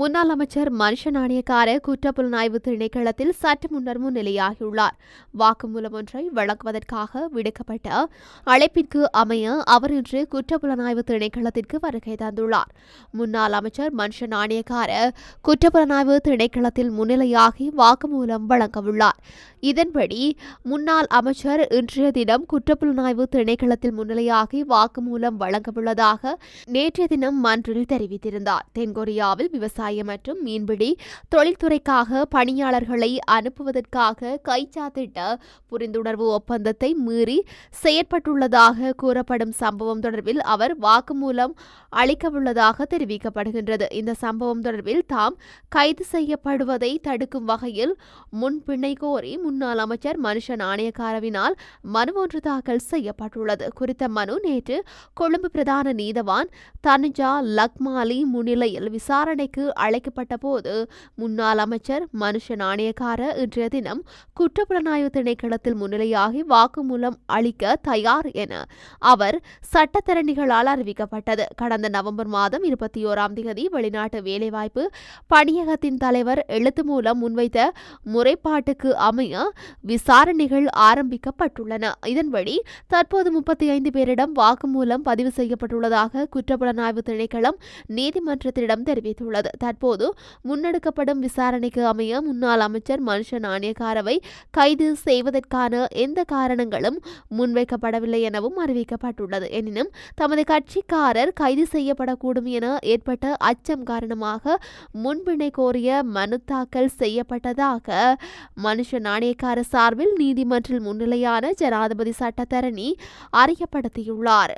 முன்னாள் அமைச்சர் மனுஷ நாணயக்கார குற்றப்புலனாய்வு திணைக்களத்தில் சற்று முன்னர் முன்னிலையாகியுள்ளார் வாக்குமூலம் ஒன்றை வழங்குவதற்காக விடுக்கப்பட்ட அழைப்பிற்கு அமைய அவர் இன்று குற்றப்புலனாய்வு திணைக்களத்திற்கு வருகை தந்துள்ளார். முன்னாள் அமைச்சர் மனுஷ நாணயக்கார குற்றப்புலனாய்வு திணைக்களத்தில் முன்னிலையாகி வாக்குமூலம் வழங்கவுள்ளார். இதன்படி முன்னாள் அமைச்சர் இன்றைய தினம் குற்றப்புலனாய்வு திணைக்களத்தில் முன்னிலையாகி வாக்குமூலம் வழங்கவுள்ளதாக நேற்றைய தினம் மன்றில் தெரிவித்திருந்தார். தென்கொரியாவில் விவசாய மற்றும் மீன்பிடி தொழில்துறைக்காக பணியாளர்களை அனுப்புவதற்காக கைச்சாத்திட்ட புரிந்துணர்வு ஒப்பந்தத்தை மீறி செயற்பட்டுள்ளதாக கூறப்படும் சம்பவம் தொடர்பில் அவர் வாக்குமூலம் அளிக்கவுள்ளதாக தெரிவிக்கப்படுகின்றது. இந்த சம்பவம் தொடர்பில் தாம் கைது செய்யப்படுவதை தடுக்கும் வகையில் முன்பிணை கோரி முன்னாள் அமைச்சர் மனுஷ நாணயக்காரவினால் மனு ஒன்று தாக்கல் செய்யப்பட்டுள்ளது. குறித்த மனு நேற்று கொழும்பு பிரதான நீதவான் தனுஜா லக்மாலி முன்னிலையில் விசாரணைக்கு அழைக்கப்பட்ட போது முன்னாள் அமைச்சர் மனுஷ நாணயக்கார இன்றைய தினம் குற்றப்புலனாய்வு திணைக்களத்தில் முன்னிலையாகி வாக்குமூலம் அளிக்க தயார் என அவர் சட்டத்தரணிகளால் அறிவிக்கப்பட்டது. கடந்த நவம்பர் மாதம் இருபத்தி ஓராம் தேதி வெளிநாட்டு வேலைவாய்ப்பு பணியகத்தின் தலைவர் எழுத்து மூலம் முன்வைத்த முறைப்பாட்டுக்கு அமைய விசாரணைகள் ஆரம்பிக்கப்பட்டுள்ளன. இதன்படி தற்போது முப்பத்தி ஐந்து பேரிடம் வாக்குமூலம் பதிவு செய்யப்பட்டுள்ளதாக குற்றப்புலனாய்வு திணைக்களம் நீதிமன்றத்திடம் தெரிவித்துள்ளது. தற்போது முன்னெடுக்கப்படும் விசாரணைக்கு அமைய முன்னாள் அமைச்சர் மனுஷ நாணயக்காரவை கைது செய்வதற்கான எந்த காரணங்களும் முன்வைக்கப்படவில்லை எனவும் அறிவிக்கப்பட்டுள்ளது. எனினும் தமது கட்சிக்காரர் கைது செய்யப்படக்கூடும் என ஏற்பட்ட அச்சம் காரணமாக முன்பிணை கோரிய மனு தாக்கல் செய்யப்பட்டதாக மனுஷ நாணயக்கார சார்பில் நீதிமன்றில் முன்னிலையான ஜனாதிபதி சட்டத்தரணி அறியப்படுத்தியுள்ளார்.